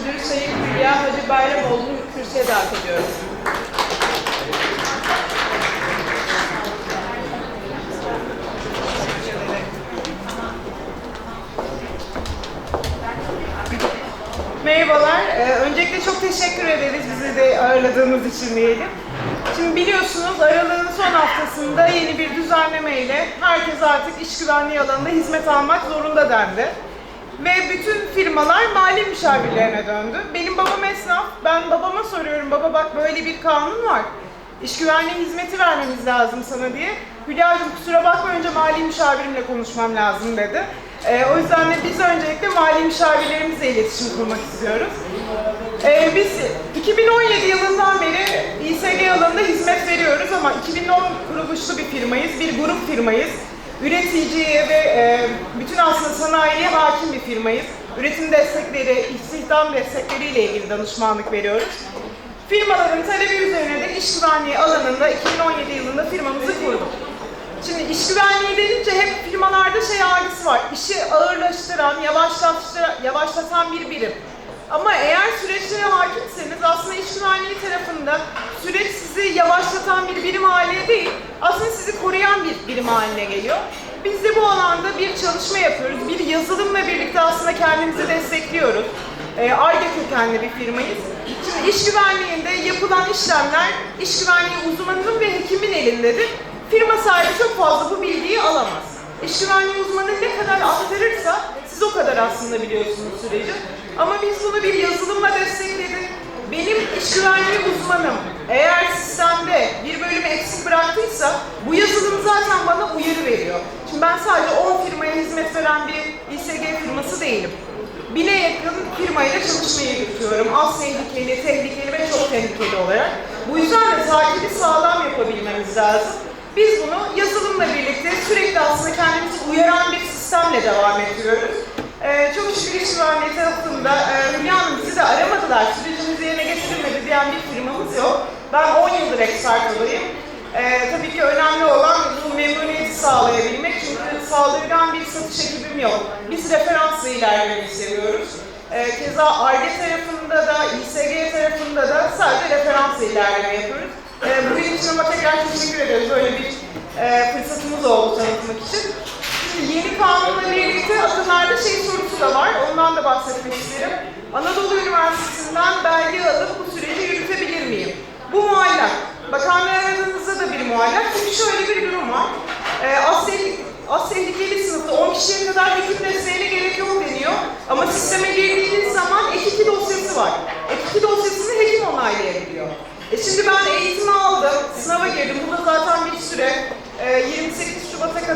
Müdürü Sayın Hülya Hacı Bayramoğlu'nu kürsüye davet ediyorum. Merhabalar. Ee, öncelikle çok teşekkür ederiz bizi de ağırladığınız için diyelim. Şimdi biliyorsunuz aralığın son haftasında yeni bir düzenlemeyle herkes artık iş güvenliği alanında hizmet almak zorunda dendi. Ve bütün firmalar mali müşavirlerine döndü. Benim babam esnaf. Ben babama soruyorum. Baba bak böyle bir kanun var. İş güvenliği hizmeti vermemiz lazım sana diye. Hülya'cığım kusura bakma önce mali müşavirimle konuşmam lazım dedi. Ee, o yüzden de biz öncelikle mali müşavirlerimizle iletişim kurmak istiyoruz. Ee, biz 2017 yılından beri İSG alanında hizmet veriyoruz ama 2010 kuruluşlu bir firmayız, bir grup firmayız. Üreticiye ve e, bütün aslında sanayiye hakim bir firmayız. Üretim destekleri, istihdam destekleriyle ilgili danışmanlık veriyoruz. Firmaların talebi üzerine de iş güvenliği alanında 2017 yılında firmamızı kurduk. Şimdi iş güvenliği denince hep firmalarda şey algısı var. İşi ağırlaştıran, yavaşlatıran, yavaşlatan bir birim. Ama eğer süreçlere hakimseniz aslında iş güvenliği tarafında süreç sizi yavaşlatan bir birim haline değil, aslında sizi koruyan bir birim haline geliyor. Biz de bu alanda bir çalışma yapıyoruz. Bir yazılımla birlikte aslında kendimizi destekliyoruz. Ee, ARGE kökenli bir firmayız. Şimdi iş güvenliğinde yapılan işlemler iş güvenliği uzmanının ve hekimin elindedir. Firma sahibi çok fazla bu bilgiyi alamaz. İş güvenliği uzmanı ne kadar aktarırsa siz o kadar aslında biliyorsunuz süreci. Ama biz bunu bir yazılımla destekledik. Benim iş güvenliği uzmanım eğer sistemde bir bölümü eksik bıraktıysa bu yazılım zaten bana uyarı veriyor. Şimdi ben sadece 10 firmaya hizmet veren bir İSG firması değilim. Bine yakın firmayla çalışmayı yürütüyorum. Az tehlikeli, tehlikeli ve çok tehlikeli olarak. Bu yüzden de takibi sağlam yapabilmemiz lazım. Biz bunu yazılımla birlikte sürekli aslında kendimizi uyaran bir sistemle devam ediyoruz. Ee, çok şükür iş güvenliği tarafında e, Hülya Hanım bizi de aramadılar, sürecimiz yerine getirilmedi diyen bir firmamız yok. Ben 10 yıldır expert olayım. Ee, tabii ki önemli olan bu memnuniyeti sağlayabilmek çünkü saldırgan bir satış ekibim yok. Biz referansla ilerlemeyi seviyoruz. Ee, keza ARGE tarafında da, İSG tarafında da sadece referansla ilerleme yapıyoruz. Ee, bugün için ama tekrar teşekkür ediyoruz. Böyle bir e, fırsatımız oldu tanıtmak için. Şimdi yeni kanunla birlikte akıllarda şey sorusu da var. Ondan da bahsetmek isterim. Anadolu Üniversitesi'nden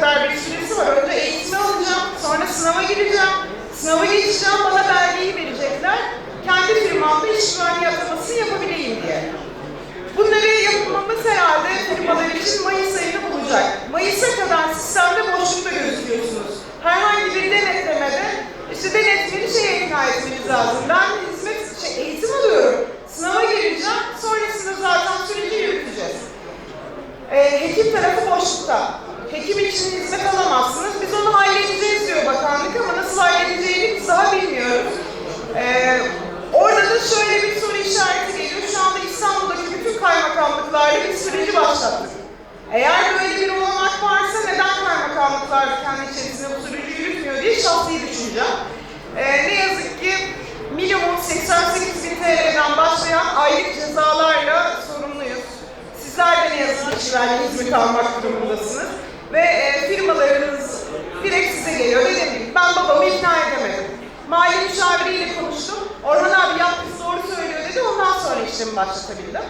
kadar bir süresi var. Önce eğitimi alacağım, sonra sınava gireceğim. Sınava geçeceğim, bana belgeyi verecekler. Kendi firmamda iş güvenliği atamasını yapabileyim diye. Bunları yapmamız herhalde firmalar için Mayıs ayını bulacak. Mayıs'a kadar sistemde boşlukta gözüküyorsunuz. Herhangi bir denetlemede işte denetmeni şeye ikna etmeniz lazım. Ben hizmet, şey, eğitim alıyorum. Sınava gireceğim. Sonrasında zaten süreci yürüteceğiz. Ee, hekim tarafı boşlukta. Hekim için hizmet alamazsınız. Biz onu halledeceğiz diyor bakanlık ama nasıl halledeceğini biz daha bilmiyoruz. Ee, orada da şöyle bir soru işareti geliyor. Şu anda İstanbul'daki bütün kaymakamlıklarla bir süreci başlattık. Eğer böyle bir olanak varsa neden kaymakamlıklar kendi içerisinde bu süreci yürütmüyor diye şahsi düşüneceğim. Ee, ne yazık ki minimum 88 bin TL'den başlayan aylık cezalarla sorumluyuz. Sizler de ne yazık ki güvenli hizmet almak durumundasınız. Ve e, firmalarınız direkt size geliyor. Dediğim gibi ben babamı ikna edemedim. Mali müşaviriyle konuştum. Orhan abi yaptığı doğru söylüyor dedi. Ondan sonra işlemi başlatabildim.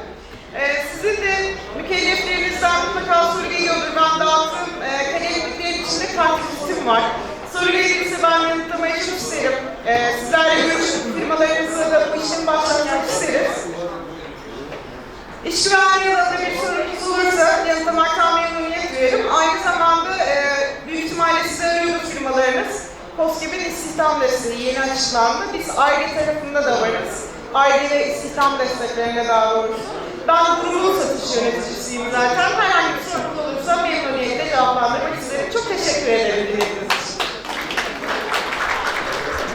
Ee, sizin de mükelleflerinizden mutlaka soru geliyordur. Ben dağıttığım e, kalemliklerin içinde kart listim var. Soru gelirse ben yanıtlamayı çok isterim. Ee, sizlerle görüşüp firmalarınızla da bu işlemi başlatmak isteriz. İş güvenliği alanında bir sorunuz olursa yanıtlamaktan memnuniyet duyarım. Aynı zamanda e, büyük ihtimalle size arıyoruz firmalarınız. COSGAP'in istihdam desteği yeni açıklandı. Biz ARGE tarafında da varız. ARGE ve istihdam desteklerine daha doğrusu. Ben grubun satış yöneticisiyim zaten.